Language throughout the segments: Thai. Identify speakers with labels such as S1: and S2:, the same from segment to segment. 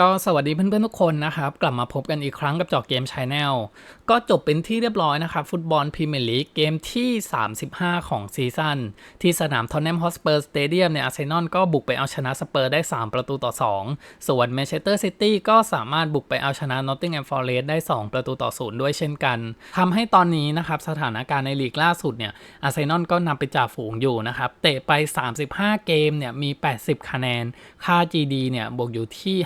S1: ก็สวัสดีเพื่อนๆทุกคนนะครับ กลับมาพบกันอีกครั้งกับจอเกมช n แนลก็จบเป็นที่เรียบร้อยนะครับฟุตบอลพรีเมียร์ลีกเกมที่ 35 ของซีซั่นที่สนามทอนแนมฮอสเปอร์สเตเดียมเนี่ยอาร์เซนอลก็บุกไปเอาชนะสเปอร์ได้ 3 ประตูต่อ 2 ส่วนแมนเชสเตอร์ซิตี้ก็สามารถบุกไปเอาชนะนอตติงแฮมฟอร์เรสได้ 2 ประตูต่อ 0 ด้วยเช่นกันทำให้ตอนนี้นะครับสถานการณ์ในลีกล่าสุดเนี่ยอาร์เซนอลก็นำไปจ่าฝูงอยู่นะครับเตะไป 35 เกมเนี่ยมี 80 คะแนน ค่า GD เนี่ยบวกอยู่ที่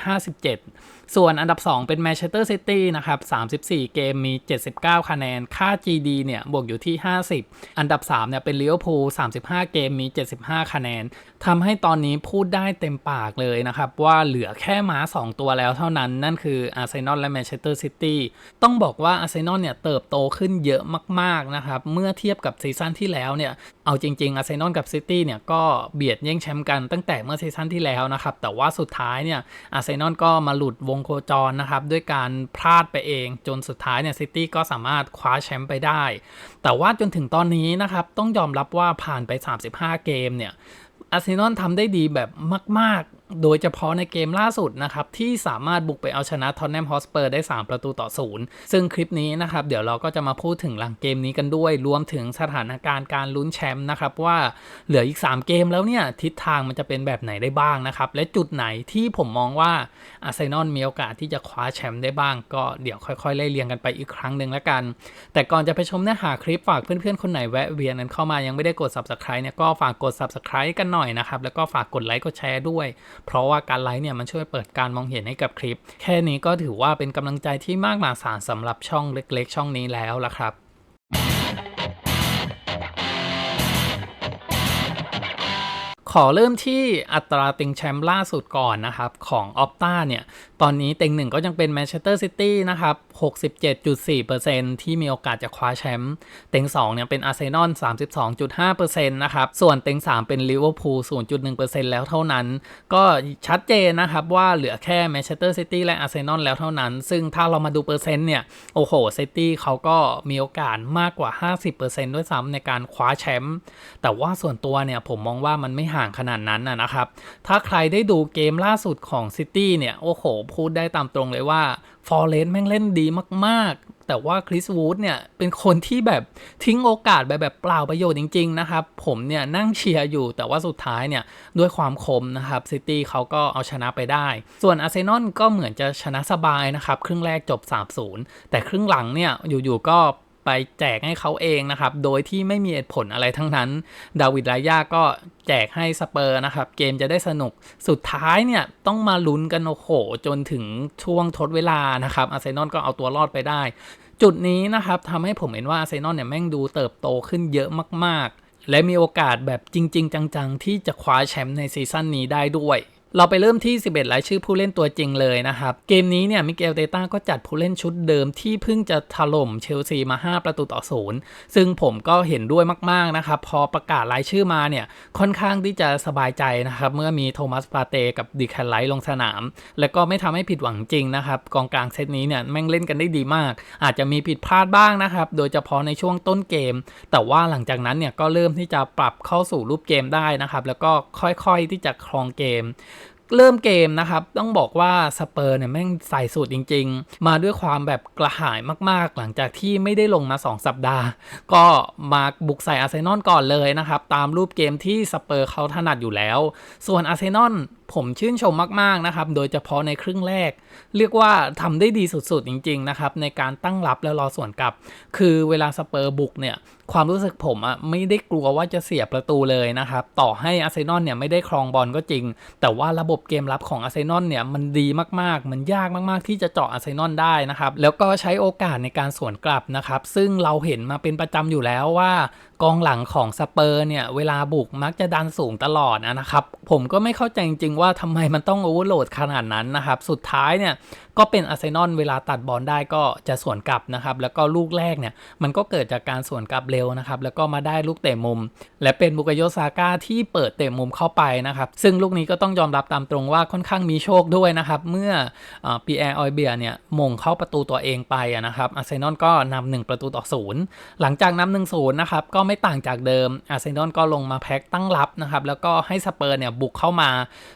S1: 7 ส่วนอันดับ 2 เป็นแมนเชสเตอร์ซิตี้นะครับ 34 เกมมี 79 คะแนน ค่า GD เนี่ย บวกอยู่ที่ 50 อันดับ 3 เนี่ย เป็นลิเวอร์พูล35 เกมมี 75 คะแนนทำให้ตอนนี้พูดได้เต็มปากเลยนะครับ ว่าเหลือแค่ม้า 2 ตัวแล้วเท่านั้น นั่นคืออาร์เซนอลและแมนเชสเตอร์ซิตี้ ต้องบอกว่าอาร์เซนอลเนี่ย เติบโตขึ้นเยอะมาก ๆ นะครับ เมื่อเทียบกับซีซั่นที่แล้วเนี่ย เอาจริงๆอาร์เซนอลกับซิตี้เนี่ยก็เบียดแย่งแชมป์กันตั้งแต่เมื่อซีซั่นที่แล้วนะครับ แต่ว่าสุดท้ายเนี่ยอาร์เซนอลก็มาหลุดวงโคจรนะครับ ด้วยการพลาดไปเอง จนสุดท้ายเนี่ยซิตี้ก็สามารถคว้าแชมป์ไปได้ แต่ว่าจนถึงตอนนี้นะครับ ต้องยอมรับว่าผ่านไป 35 เกมเนี่ยอาร์เซนอลทำได้ดีแบบมาก ๆ โดยเฉพาะในเกมล่าสุดนะครับ ที่สามารถบุกไปเอาชนะทอนแนมฮอสเปอร์ได้ 3 ประตูต่อศูนย์ซึ่งคลิปนี้นะครับ เดี๋ยวเราก็จะมาพูดถึงหลังเกมนี้กันด้วย รวมถึงสถานการณ์การลุ้นแชมป์นะครับ ว่าเหลืออีก 3 เกมแล้วเนี่ย ทิศทางมันจะเป็นแบบไหนได้บ้างนะครับ และจุดไหนที่ผมมองว่าอาร์เซนอลมีโอกาสที่จะคว้าแชมป์ได้บ้าง ก็เดี๋ยวค่อยๆไล่เรียงกันไปอีกครั้งหนึ่งแล้วกัน แต่ก่อนจะไปชมเนื้อหาคลิปฝากเพื่อนๆคนไหนแวะเวียนนั้นเข้ามายังไม่ได้กด subscribe เนี่ยก็ฝากกด subscribe กันหน่อยนะครับแล้วก็ฝากกดไลค์กดแชร์ด้วยเพราะว่าการไลค์เนี่ยมันช่วยเปิดการมองเห็นให้กับคลิป แค่นี้ก็ถือว่าเป็นกำลังใจที่มากมายสารสำหรับช่องเล็ก ๆ ช่องนี้แล้วละครับ อเริ่มที่อัตราเต็งแชมป์ล่าสุดก่อนนะครับ ของออปตาเนี่ย ตอนนี้เต็งหนึ่งก็ยังเป็นแมนเชสเตอร์ซิตี้นะครับ 67.4%ที่มีโอกาสจะคว้าแชมป์เต็ง2เนี่ยเป็นอาร์เซนอล 32.5%นะครับ ส่วนเต็ง 3 เป็นลิเวอร์พูล 0.1%แล้วเท่านั้น ก็ชัดเจนนะครับว่าเหลือแค่แมนเชสเตอร์ซิตี้และอาร์เซนอลแล้วเท่านั้น ซึ่งถ้าเรามาดูเปอร์เซ็นต์เนี่ย โอ้โหซิตี้เขาก็มีโอกาสมากกว่า 50%ด้วยซ้ำในการคว้าแชมป์แต่ว่าส่วนตัวเนี่ยผมมองว่ามันไม่ห่างขนาดนั้นนะครับ ถ้าใครได้ดูเกมล่าสุดของซิตี้เนี่ย โอ้โห พูดได้ตามตรงเลยว่าฟอร์เรสแม่งเล่นดีมาก ๆ แต่ว่าคริสวูดเนี่ย เป็นคนที่แบบทิ้งโอกาสไปแบบเปล่าประโยชน์จริง ๆ นะครับ ผมเนี่ย นั่งเชียร์อยู่แต่ว่าสุดท้ายเนี่ย ด้วยความคมนะครับซิตี้เขาก็เอาชนะไปได้ ส่วนอาร์เซนอลก็เหมือนจะชนะสบายนะครับ ครึ่งแรกจบ 3-0 แต่ครึ่งหลังเนี่ยอยู่ๆก็ ไปแจกให้เขาเองนะครับ โดยที่ไม่มีเหตุผลอะไรทั้งนั้น ดาวิดรายาก็แจกให้สเปอร์นะครับ เกมจะได้สนุก สุดท้ายเนี่ยต้องมาลุ้นกันโอ้โห จนถึงช่วงทดเวลานะครับ อาร์เซนอลก็เอาตัวรอดไปได้ จุดนี้นะครับทำให้ผมเห็นว่าอาร์เซนอลเนี่ยแม่งดูเติบโตขึ้นเยอะมาก ๆ และมีโอกาสแบบจริง ๆ จัง ๆ ที่จะคว้าแชมป์ในซีซั่นนี้ได้ด้วย เราไปเริ่มที่ 11 รายชื่อผู้เล่นตัวจริงเลยนะครับ เกมนี้เนี่ยมิเกลเตต้าก็จัดผู้เล่นชุดเดิมที่เพิ่งจะถล่มเชลซีมา 5 ประตูต่อศูนย์ซึ่งผมก็เห็นด้วยมาก ๆ นะครับ พอประกาศรายชื่อมาเนี่ย ค่อนข้างที่จะสบายใจนะครับ เมื่อมีโทมัสปาเตกับดิแคนไลท์ลงสนาม แล้วก็ไม่ทำให้ผิดหวังจริงนะครับ กองกลางเซตนี้เนี่ยแม่งเล่นกันได้ดีมาก อาจจะมีผิดพลาดบ้างนะครับโดยเฉพาะในช่วงต้นเกม แต่ว่าหลังจากนั้นเนี่ยก็เริ่มที่จะปรับเข้าสู่รูปเกมได้นะครับแล้วก็ค่อยๆที่จะครองเกม เริ่มเกมนะครับ ต้องบอกว่าสเปอร์เนี่ยแม่งใส่สูตรจริง ๆ มาด้วยความแบบกระหายมากๆ หลังจากที่ไม่ได้ลงมา 2 สัปดาห์ ก็มาบุกใส่อาร์เซนอลก่อนเลยนะครับ ตามรูปเกมที่สเปอร์เขาถนัดอยู่แล้ว ส่วนอาร์เซนอล ผมชื่นชมมากๆนะครับ โดยเฉพาะในครึ่งแรก เรียกว่าทำได้ดีสุดๆ จริง ๆ นะครับ ในการตั้งรับแล้วรอส่วนกลับ คือเวลาสเปอร์บุกเนี่ย ความรู้สึกผมอะไม่ได้กลัวว่าจะเสียประตูเลยนะครับ ต่อให้อาร์เซนอลเนี่ยไม่ได้ครองบอลก็จริง แต่ว่าระบบเกมรับของอาร์เซนอลเนี่ยมันดีมากๆ มันยากมากๆ ที่จะเจาะอาร์เซนอลได้นะครับ แล้วก็ใช้โอกาสในการสวนกลับนะครับ ซึ่งเราเห็นมาเป็นประจำอยู่แล้วว่า กองหลังของสเปอร์เนี่ย เวลาบุกมักจะดันสูงตลอดนะครับ ผมก็ไม่เข้าใจจริงๆว่าทำไมมันต้องโอเวอร์โหลดขนาดนั้นนะครับ สุดท้ายเนี่ย ก็เป็นอาร์เซนอลเวลาตัดบอลได้ก็จะสวนกลับนะครับ แล้วก็ลูกแรกเนี่ย มันก็เกิดจากการสวนกลับเร็วนะครับ แล้วก็มาได้ลูกเตะมุม และเป็นบุกโยซาก้าที่เปิดเตะมุมเข้าไปนะครับ ซึ่งลูกนี้ก็ต้องยอมรับตามตรงว่าค่อนข้างมีโชคด้วยนะครับเมื่อปีแอร์ออยเบียเนี่ยมงเข้าประตูตัวเองไปนะครับอาร์เซนอลก็นำหนึ่งประตูต่อศูนย์หลังจากนำหนึ่งศูนย์นะครับก็ไม่ต่างจากเดิม อาร์เซนอลก็ลงมาแพ็คตั้งรับนะครับ แล้วก็ให้สเปอร์เนี่ยบุกเข้ามา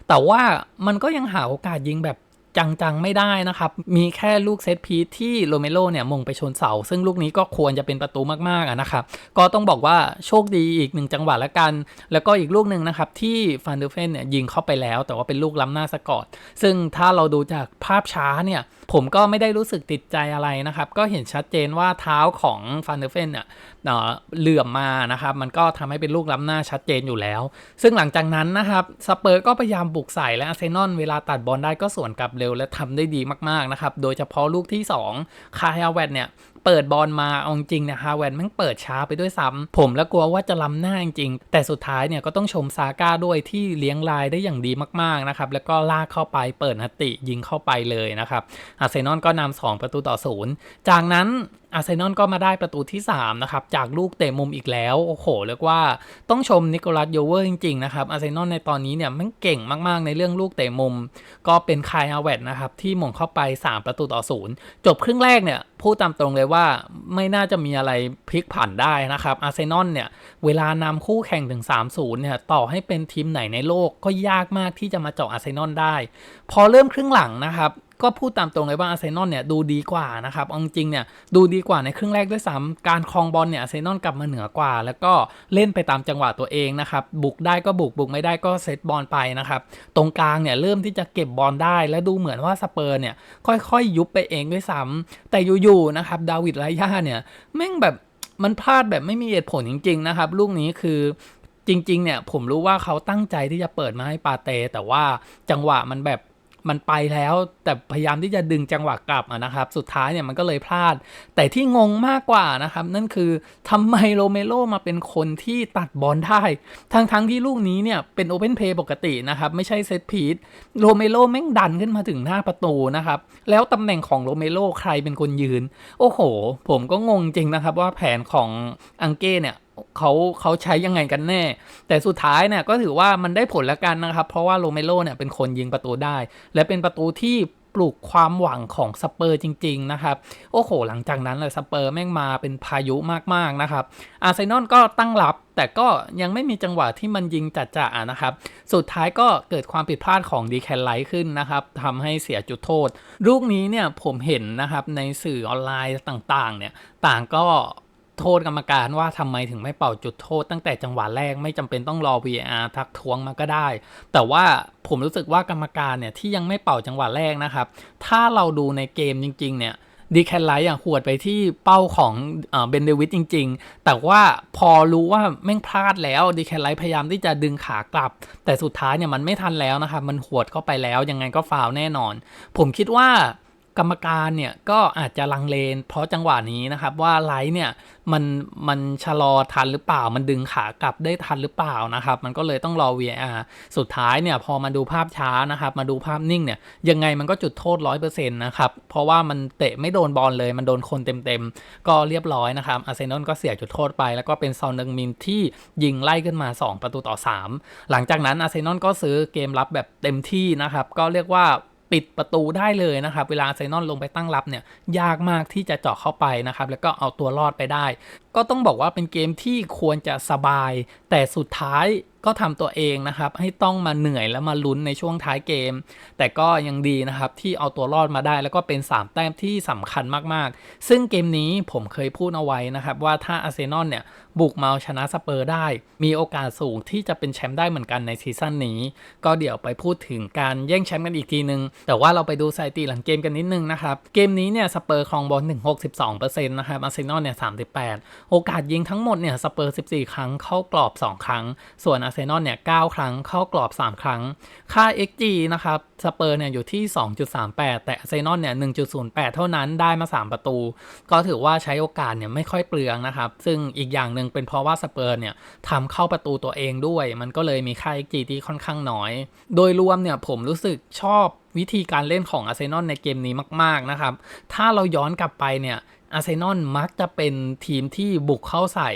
S1: แต่ว่ามันก็ยังหาโอกาสยิงแบบ จังๆไม่ได้นะครับ มีแค่ลูกเซตพีทที่โรเมโรเนี่ยมงไปชนเสา ซึ่งลูกนี้ก็ควรจะเป็นประตูมากๆนะครับ ก็ต้องบอกว่าโชคดีอีกหนึ่งจังหวะละกัน แล้วก็อีกลูกหนึ่งนะครับที่ฟันเดอร์เฟนเนี่ยยิงเข้าไปแล้ว แต่ว่าเป็นลูกล้ำหน้าสกอตซึ่งถ้าเราดูจากภาพช้าเนี่ยผมก็ไม่ได้รู้สึกติดใจอะไรนะครับ ก็เห็นชัดเจนว่าเท้าของฟันเดอร์เฟนเนี่ยเหลื่อมมานะครับ มันก็ทำให้เป็นลูกล้ำหน้าชัดเจนอยู่แล้ว ซึ่งหลังจากนั้นนะครับสเปอร์ก็พยายามบุกใส่และอาร์เซนอลเวลาตัดบอลได้ก็สวนกลับเร็วและทำได้ดีมากๆนะครับ โดยเฉพาะลูกที่ 2 คาฮาเวดเนี่ยเปิดบอลมาเอาจริงนะฮาเวนแม่งเปิดช้าไปด้วยซ้ำผมแล้วกลัวว่าจะล้าหน้าจริง แต่สุดท้ายเนี่ยก็ต้องชมซาก้าด้วยที่เลี้ยงลายได้อย่างดีมากๆนะครับ แล้วก็ลากเข้าไปเปิดนัตติยิงเข้าไปเลยนะครับอาร์เซนอลก็นำ2ประตูต่อศูนย์จากนั้น อาร์เซนอลก็มาได้ประตูที่ 3 นะครับ จากลูกเตะมุมอีกแล้ว โอ้โห เรียกว่าต้องชมนิโคลัสโยเวอร์จริง ๆ นะครับ อาร์เซนอลในตอนนี้เนี่ยมันเก่งมาก ๆ ในเรื่องลูกเตะมุม ก็เป็นคายฮาเวตนะครับ ที่หม่งเข้าไป 3 ประตูต่อศูนย์จบครึ่งแรกเนี่ยพูดตามตรงเลยว่าไม่น่าจะมีอะไรพลิกผันได้นะครับ อาร์เซนอลเนี่ยเวลานำคู่แข่งถึง 3-0 เนี่ยต่อให้เป็นทีมไหนในโลกก็ยากมากที่จะมาเจาะอาร์เซนอลได้ พอเริ่มครึ่งหลังนะครับ ก็พูดตามตรงเลยว่าอาร์เซนอลเนี่ยดูดีกว่านะครับเอาจริงเนี่ยดูดีกว่าในครึ่งแรกด้วยซ้ำการครองบอลเนี่ยอาร์เซนอลกลับมาเหนือกว่า แล้วก็เล่นไปตามจังหวะตัวเองนะครับบุกได้ก็บุกบุกไม่ได้ก็เซตบอลไปนะครับตรงกลางเนี่ยเริ่มที่จะเก็บบอลได้ และดูเหมือนว่าสเปอร์เนี่ยค่อยๆ ยุบไปเองด้วยซ้ำแต่อยู่ๆนะครับดาวิดไรย่าเนี่ยแม่งแบบมันพลาดแบบไม่มีเหตุผลจริง ๆ นะครับ ลูกนี้คือจริง ๆ เนี่ย ผมรู้ว่าเขาตั้งใจที่จะเปิดมาให้ปาเต แต่ว่าจังหวะมันแบบ มันไปแล้วแต่พยายามที่จะดึงจังหวะกลับนะครับ สุดท้ายเนี่ยมันก็เลยพลาด แต่ที่งงมากกว่านะครับ นั่นคือทำไมโรเมโรมาเป็นคนที่ตัดบอลได้ ทั้งๆทที่ลูกนี้เนี่ยเป็นโอเพนเพย์ปกตินะครับ ไม่ใช่เซตพีทโรเมโรแม่งดันขึ้นมาถึงหน้าประตูนะครับ แล้วตำแหน่งของโรเมโรใครเป็นคนยืน โอ้โห ผมก็งงจริงนะครับว่าแผนของอังเก้เนี่ย เขาเขาใช้ยังไงกันแน่ แต่สุดท้ายเนี่ยก็ถือว่ามันได้ผลแล้วกันนะครับ เพราะว่าโรเมโรเนี่ยเป็นคนยิงประตูได้ และเป็นประตูที่ปลุกความหวังของสเปอร์จริง ๆ นะครับ โอ้โห หลังจากนั้นเลยสเปอร์แม่งมาเป็นพายุมาก ๆ นะครับ อาร์เซนอลก็ตั้งรับ แต่ก็ยังไม่มีจังหวะที่มันยิงจัดจ่านะครับ สุดท้ายก็เกิดความผิดพลาดของดีแคนไลท์ขึ้นนะครับทำให้เสียจุดโทษ ลูกนี้เนี่ยผมเห็นนะครับในสื่อออนไลน์ต่าง ๆ เนี่ย ต่างก็ โทษกรรมการว่าทำไมถึงไม่เป่าจุดโทษ ตั้งแต่จังหวะแรกไม่จำเป็นต้องรอ VAR ทักท้วงมาก็ได้ แต่ว่าผมรู้สึกว่ากรรมการเนี่ยที่ยังไม่เป่าจังหวะแรกนะครับ ถ้าเราดูในเกมจริง ๆ เนี่ยดีแคนไลท์อะหวดไปที่เป้าของเบนเดวิดจริง ๆ แต่ว่าพอรู้ว่าแม่งพลาดแล้วดีแคนไลท์พยายามที่จะดึงขากลับ แต่สุดท้ายเนี่ยมันไม่ทันแล้วนะครับ มันหวดเข้าไปแล้วยังไงก็ฟาวแน่นอน ผมคิดว่า กรรมการเนี่ยก็อาจจะลังเลนเพราะจังหวะนี้นะครับว่าไลท์เนี่ยมันมันชะลอทันหรือเปล่า มันดึงขากลับได้ทันหรือเปล่านะครับ มันก็เลยต้องรอ VAR สุดท้ายเนี่ยพอมาดูภาพช้านะครับมาดูภาพนิ่งเนี่ยยังไงมันก็จุดโทษ 100%นะครับเพราะว่ามันเตะไม่โดนบอลเลย มันโดนคนเต็มๆ ก็เรียบร้อยนะครับอาร์เซนอลก็เสียจุดโทษไป แล้วก็เป็นซอนนึงมินที่ยิงไล่ขึ้นมา 2 ประตูต่อ 3 หลังจากนั้นอาร์เซนอลก็ซื้อเกมรับแบบเต็มที่นะครับก็เรียกว่า ปิดประตูได้เลยนะครับ เวลาไซนอนลงไปตั้งรับเนี่ยยากมากที่จะเจาะเข้าไปนะครับ แล้วก็เอาตัวรอดไปได้ ก็ต้องบอกว่าเป็นเกมที่ควรจะสบาย แต่สุดท้าย ก็ทำตัวเองนะครับให้ต้องมาเหนื่อยแล้วมาลุ้นในช่วงท้ายเกม แต่ก็ยังดีนะครับที่เอาตัวรอดมาได้แล้วก็เป็น 3 แต้มที่สำคัญมากๆ ซึ่งเกมนี้ผมเคยพูดเอาไว้นะครับว่าถ้าอาร์เซนอลเนี่ยบุกมาชนะสเปอร์ได้ มีโอกาสสูงที่จะเป็นแชมป์ได้เหมือนกันในซีซั่นนี้ ก็เดี๋ยวไปพูดถึงการแย่งแชมป์กันอีกทีนึง แต่ว่าเราไปดูสถิติหลังเกมกันนิดนึงนะครับ เกมนี้เนี่ยสเปอร์ครองบอลถึง62%นะครับอาร์เซนอลเนี่ย38 โอกาสยิงทั้งหมดเนี่ยสเปอร์ 14 ครั้งเข้ากรอบ 2 ครั้ง ส่วนอาร์เซนอลเนี่ย9ครั้งเข้ากรอบ 3 ครั้ง ค่า XG นะครับสเปอร์เนี่ยอยู่ที่ 2.38 แต่อาร์เซนอลเนี่ย1.08 เท่านั้นได้มา 3 ประตู ก็ถือว่าใช้โอกาสเนี่ยไม่ค่อยเปลืองนะครับ ซึ่งอีกอย่างหนึ่งเป็นเพราะว่าสเปอร์เนี่ยทำเข้าประตูตัวเองด้วย มันก็เลยมีค่า XG ที่ค่อนข้างน้อย โดยรวมเนี่ยผมรู้สึกชอบวิธีการเล่นของอาร์เซนอลในเกมนี้มาก ๆ นะครับ ถ้าเราย้อนกลับไปเนี่ยอาร์เซนอลมักจะเป็นทีมที่บุกเข้าใส่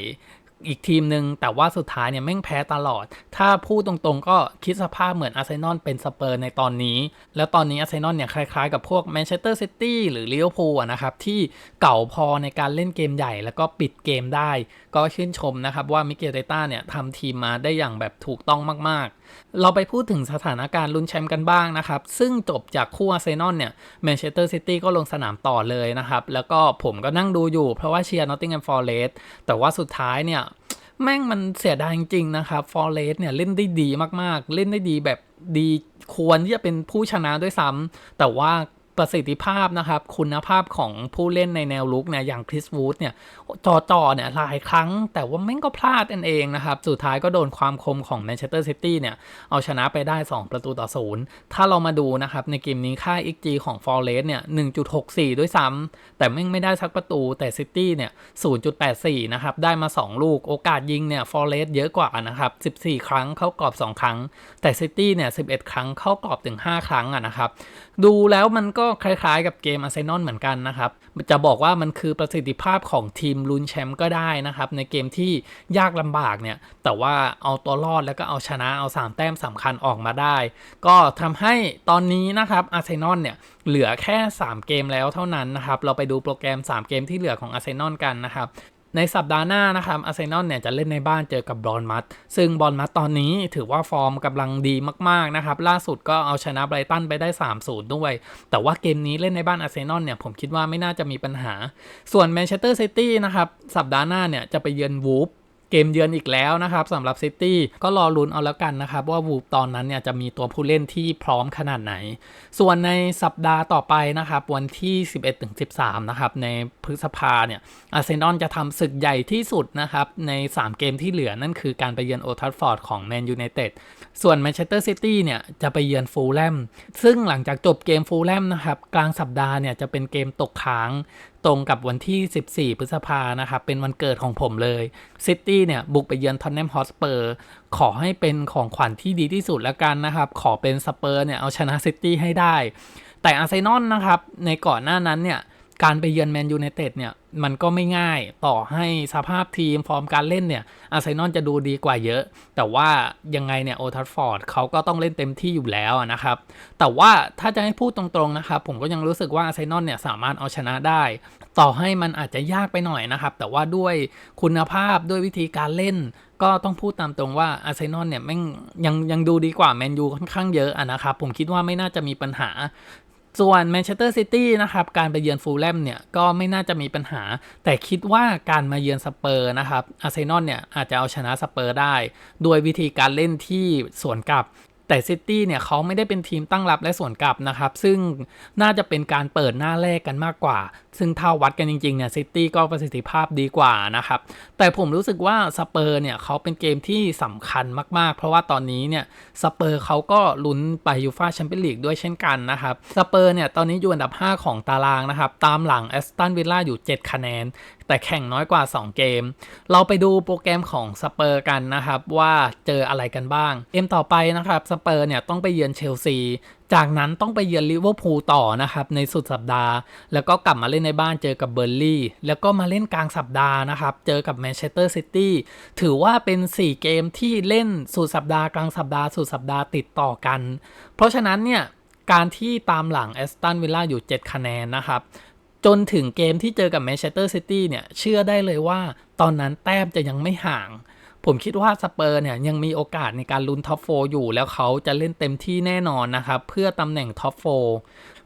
S1: อีกทีมหนึ่งแต่ว่าสุดท้ายเนี่ยแม่งแพ้ตลอด ถ้าพูดตรงๆก็คิดสภาพเหมือนอาร์เซนอลเป็นสเปอร์ในตอนนี้ แล้วตอนนี้อาร์เซนอลเนี่ยคล้ายๆกับพวกแมนเชสเตอร์ซิตี้หรือลิเวอร์พูลนะครับ ที่เก่าพอในการเล่นเกมใหญ่แล้วก็ปิดเกมได้ ก็ชื่นชมนะครับว่ามิเกลเตต้าเนี่ยทำทีมมาได้อย่างแบบถูกต้องมากๆเราไปพูดถึงสถานการณ์ลุ้นแชมป์กันบ้างนะครับ ซึ่งจบจากคู่อาร์เซนอลเนี่ยแมนเชสเตอร์ซิตี้ก็ลงสนามต่อเลยนะครับ แล้วก็ผมก็นั่งดูอยู่เพราะว่าเชียร์นอตติงแฮมฟอร์เรสต์แต่ว่าสุดท้ายเนี่ย แม่งมันเสียดายจริงๆนะครับฟอร์เรสเนี่ยเล่นได้ดีมากๆ เล่นได้ดีแบบดีควรที่จะเป็นผู้ชนะด้วยซ้ำแต่ว่า ประสิทธิภาพนะครับ คุณภาพของผู้เล่นในแนวลุกเนี่ยอย่างคริสวูดเนี่ยจอจอเนี่ยหลายครั้ง แต่ว่าแม่งก็พลาดกันเองนะครับ สุดท้ายก็โดนความคมของแมนเชสเตอร์ซิตี้เนี่ย เอาชนะไปได้ 2 ประตูต่อศูนย์ถ้าเรามาดูนะครับ ในเกมนี้ค่า XG ของฟอร์เรสเนี่ย 1.64 ด้วยซ้ำแต่แม่งไม่ได้สักประตูแต่ซิตี้เนี่ย 0.84 นะครับ ได้มา 2 ลูกโอกาสยิงเนี่ยฟอร์เรสเยอะกว่านะครับ 14 ครั้งเข้ากรอบ 2 ครั้ง แต่ซิตี้เนี่ย 11 ครั้งเข้ากรอบถึง 5 ครั้งอะนะครับ ดูแล้วมันก็คล้ายๆกับเกมอาร์เซนอลเหมือนกันนะครับ จะบอกว่ามันคือประสิทธิภาพของทีมลุ้นแชมป์ก็ได้นะครับ ในเกมที่ยากลำบากเนี่ย แต่ว่าเอาตัวรอดแล้วก็เอาชนะเอา 3 แต้มสำคัญออกมาได้ ก็ทำให้ตอนนี้นะครับอาร์เซนอลเนี่ยเหลือแค่ 3 เกมแล้วเท่านั้นนะครับ เราไปดูโปรแกรม 3 เกมที่เหลือของอาร์เซนอลกันนะครับ ในสัปดาห์หน้านะครับอาร์เซนอลเนี่ยจะเล่นในบ้านเจอกับบอลมัตซึ่งบอลมัตตอนนี้ถือว่าฟอร์มกำลังดีมากๆนะครับล่าสุดก็เอาชนะไบรตันไปได้ 3-0 ด้วย แต่ว่าเกมนี้เล่นในบ้านอาร์เซนอลเนี่ยผมคิดว่าไม่น่าจะมีปัญหา ส่วนแมนเชสเตอร์ซิตี้นะครับสัปดาห์หน้าเนี่ยจะไปเยือนวูฟ เกมเยือนอีกแล้วนะครับสำหรับซิตี้ก็รอลุ้นเอาแล้วกันนะครับ ว่าวูฟตอนนั้นเนี่ยจะมีตัวผู้เล่นที่พร้อมขนาดไหน ส่วนในสัปดาห์ต่อไปนะครับ วันที่ 11-13 นะครับ ในพฤษภาเนี่ยอาร์เซนอลจะทำศึกใหญ่ที่สุดนะครับ ใน 3 เกมที่เหลือนั่นคือการไปเยือนโอทัฟฟอร์ดของแมนยูไนเต็ด ส่วนแมนเชสเตอร์ซิตี้เนี่ยจะไปเยือนฟูลแลม ซึ่งหลังจากจบเกมฟูลแลมนะครับกลางสัปดาห์เนี่ยจะเป็นเกมตกค้างตรงกับวันที่ 14 พฤษภานะครับ เป็นวันเกิดของผมเลย ซิตี้เนี่ย บุกไปเยือนทอนแนมฮอสเปอร์ ขอให้เป็นของขวัญที่ดีที่สุดแล้วกันนะครับ ขอเป็นสเปอร์เนี่ย เอาชนะซิตี้ให้ได้ แต่อาร์เซนอลนะครับ ในก่อนหน้านั้นเนี่ย การไปเยือนแมนยูไนเต็ดเนี่ย มันก็ไม่ง่ายต่อให้สภาพทีมฟอร์มการเล่นเนี่ย อาร์เซนอลจะดูดีกว่าเยอะ แต่ว่ายังไงเนี่ยโอทัฟฟอร์ดเขาก็ต้องเล่นเต็มที่อยู่แล้วนะครับ แต่ว่าถ้าจะให้พูดตรงๆนะครับ ผมก็ยังรู้สึกว่าอาร์เซนอลเนี่ยสามารถเอาชนะได้ ต่อให้มันอาจจะยากไปหน่อยนะครับ แต่ว่าด้วยคุณภาพด้วยวิธีการเล่น ก็ต้องพูดตามตรงว่าอาร์เซนอลเนี่ยแม่งยังยังดูดีกว่าแมนยูค่อนข้างเยอะอะนะครับ ผมคิดว่าไม่น่าจะมีปัญหา ส่วนแมนเชสเตอร์ซิตี้นะครับการไปเยือนฟูลแลมเนี่ยก็ไม่น่าจะมีปัญหา แต่คิดว่าการมาเยือนสเปอร์นะครับอาร์เซนอลเนี่ยอาจจะเอาชนะสเปอร์ได้ ด้วยวิธีการเล่นที่สวนกลับแต่ซิตี้เนี่ยเขาไม่ได้เป็นทีมตั้งรับและสวนกลับนะครับ ซึ่งน่าจะเป็นการเปิดหน้าแรกกันมากกว่า ซึ่งถ้าวัดกันจริงๆเนี่ยซิตี้ก็ประสิทธิภาพดีกว่านะครับ แต่ผมรู้สึกว่าสเปอร์เนี่ยเขาเป็นเกมที่สำคัญมากๆ เพราะว่าตอนนี้เนี่ยสเปอร์เขาก็ลุ้นไปยูฟาแชมเปี้ยนลีกด้วยเช่นกันนะครับสเปอร์เนี่ยตอนนี้อยู่อันดับ 5 ของตารางนะครับ ตามหลังแอสตันวิลล่าอยู่ 7 คะแนน แต่แข่งน้อยกว่า 2 เกม เราไปดูโปรแกรมของสเปอร์กันนะครับว่าเจออะไรกันบ้าง เกมต่อไปนะครับสเปอร์เนี่ยต้องไปเยือนเชลซี จากนั้นต้องไปเยือนลิเวอร์พูลต่อนะครับในสุดสัปดาห์ แล้วก็กลับมาเล่นในบ้านเจอกับเบอร์ลี่ แล้วก็มาเล่นกลางสัปดาห์นะครับ เจอกับแมนเชสเตอร์ซิตี้ถือว่าเป็น 4 เกมที่เล่นสุดสัปดาห์กลางสัปดาห์สุดสัปดาห์ติดต่อกัน เพราะฉะนั้นเนี่ยการที่ตามหลังแอสตันวิลล่าอยู่ 7 คะแนนนะครับจนถึงเกมที่เจอกับแมนเชสเตอร์ซิตี้เนี่ยเชื่อได้เลยว่าตอนนั้นแต้มจะยังไม่ห่าง ผมคิดว่าสเปอร์เนี่ยยังมีโอกาสในการลุ้นท็อปโฟอยู่แล้วเขาจะเล่นเต็มที่แน่นอนนะครับ เพื่อตำแหน่งท็อปโฟ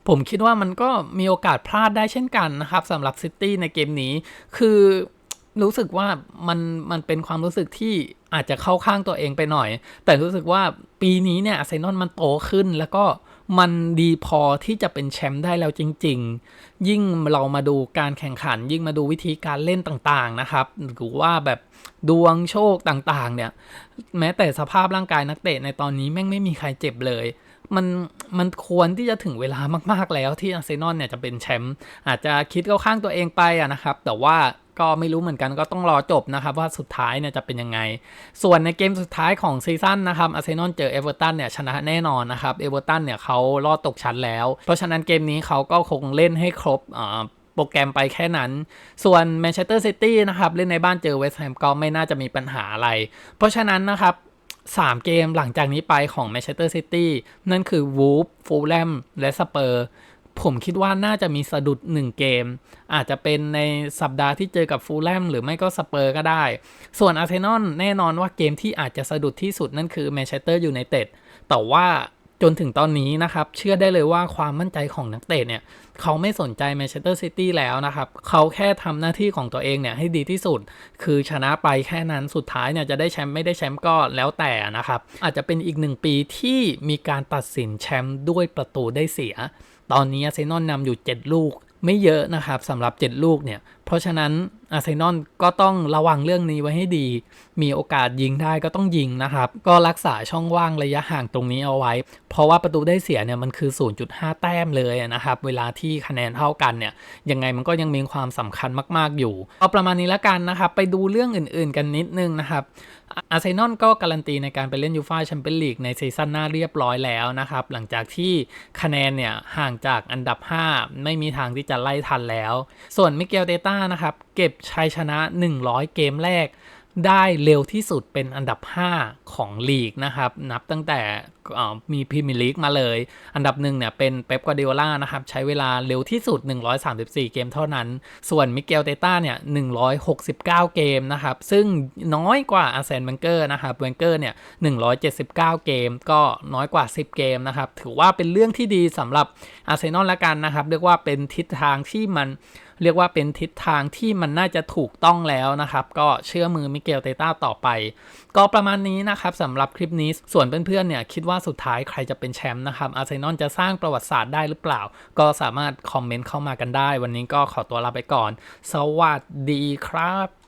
S1: ผมคิดว่ามันก็มีโอกาสพลาดได้เช่นกันนะครับสำหรับซิตี้ในเกมนี้ คือรู้สึกว่ามันมันเป็นความรู้สึกที่อาจจะเข้าข้างตัวเองไปหน่อย แต่รู้สึกว่าปีนี้เนี่ยอาร์เซนอลมันโตขึ้นแล้วก็ มันดีพอที่จะเป็นแชมป์ได้แล้วจริง ๆ ยิ่งเรามาดูการแข่งขัน ยิ่งมาดูวิธีการเล่นต่างๆนะครับ หรือว่าแบบดวงโชคต่างๆ เนี่ย แม้แต่สภาพร่างกายนักเตะในตอนนี้แม่งไม่มีใครเจ็บเลย มันมันควรที่จะถึงเวลามาก ๆ แล้วที่อาร์เซนอลเนี่ยจะเป็นแชมป์อาจจะคิดเข้าข้างตัวเองไปอะนะครับ แต่ว่าก็ไม่รู้เหมือนกันก็ต้องรอจบนะครับ ว่าสุดท้ายเนี่ยจะเป็นยังไง ส่วนในเกมสุดท้ายของซีซั่นนะครับอาร์เซนอลเจอเอเวอร์ตันเนี่ยชนะแน่นอนนะครับเอเวอร์ตันเนี่ยเขารอดตกชั้นแล้ว เพราะฉะนั้นเกมนี้เขาก็คงเล่นให้ครบอ่าโปรแกรมไปแค่นั้น ส่วนแมนเชสเตอร์ซิตี้นะครับ เล่นในบ้านเจอเวสต์แฮมก็ไม่น่าจะมีปัญหาอะไร เพราะฉะนั้นนะครับ 3 เกมหลังจากนี้ไปของแมนเชสเตอร์ซิตี้นั่นคือวูฟฟูลแลมและสเปอร์ผมคิดว่าน่าจะมีสะดุด 1 เกม อาจจะเป็นในสัปดาห์ที่เจอกับฟูลแลมหรือไม่ก็สเปอร์ก็ได้ ส่วนอาร์เซนอลแน่นอนว่าเกมที่อาจจะสะดุดที่สุดนั่นคือแมนเชสเตอร์ยูไนเต็ดแต่ว่า จนถึงตอนนี้นะครับ เชื่อได้เลยว่าความมั่นใจของนักเตะเนี่ย เขาไม่สนใจแมนเชสเตอร์ซิตี้แล้วนะครับ เขาแค่ทำหน้าที่ของตัวเองเนี่ยให้ดีที่สุด คือชนะไปแค่นั้นสุดท้ายเนี่ยจะได้แชมป์ไม่ได้แชมป์ก็แล้วแต่นะครับ อาจจะเป็นอีกหนึ่งปีที่มีการตัดสินแชมป์ด้วยประตูได้เสีย ตอนนี้เซนอลนำอยู่ 7 ลูกไม่เยอะนะครับสำหรับ 7 ลูกเนี่ย เพราะฉะนั้นอาร์เซนอลก็ต้องระวังเรื่องนี้ไว้ให้ดี มีโอกาสยิงได้ก็ต้องยิงนะครับ ก็รักษาช่องว่างระยะห่างตรงนี้เอาไว้ เพราะว่าประตูได้เสียเนี่ยมันคือ 0.5 แต้มเลยนะครับ เวลาที่คะแนนเท่ากันเนี่ย ยังไงมันก็ยังมีความสำคัญมากๆอยู่ เอาประมาณนี้ล้วกันนะครับ ไปดูเรื่องอื่นๆกันนิดนึงนะครับ อาร์เซนอลก็การันตีในการไปเล่นยูฟ่าแชมเปี้ยนลีกในซีซั่นหน้าเรียบร้อยแล้วนะครับ หลังจากที่คะแนนเนี่ยห่างจากอันดับ 5 ไม่มีทางที่จะไล่ทันแล้ว ส่วนมิเกลเตต้านะครับ เก็บชัยชนะ 100 เกมแรก ได้เร็วที่สุดเป็นอันดับ 5 ของลีกนะครับ นับตั้งแต่มีพรีเมียร์ลีกมาเลย อันดับหนึ่งเนี่ยเป็นเป๊ปกวาร์ดิโอลานะครับ ใช้เวลาเร็วที่สุด 134 เกมเท่านั้น ส่วนมิเกลเตต้าเนี่ย 169 เกมนะครับ ซึ่งน้อยกว่าอาร์เซนเวนเกอร์นะครับเวนเกอร์เนี่ย 179 เกม ก็น้อยกว่า 10 เกมนะครับ ถือว่าเป็นเรื่องที่ดีสำหรับอาร์เซนอลละกันนะครับ เรียกว่าเป็นทิศทางที่มัน เรียกว่าเป็นทิศทางที่มันน่าจะถูกต้องแล้วนะครับ ก็เชื่อมือมิเกลเตต้าต่อไป ก็ประมาณนี้นะครับสำหรับคลิปนี้ส่วนเพื่อนๆเนี่ยคิดว่าสุดท้ายใครจะเป็นแชมป์นะครับอาร์เซนอลจะสร้างประวัติศาสตร์ได้หรือเปล่า ก็สามารถคอมเมนต์เข้ามากันได้ วันนี้ก็ขอตัวลาไปก่อน สวัสดีครับ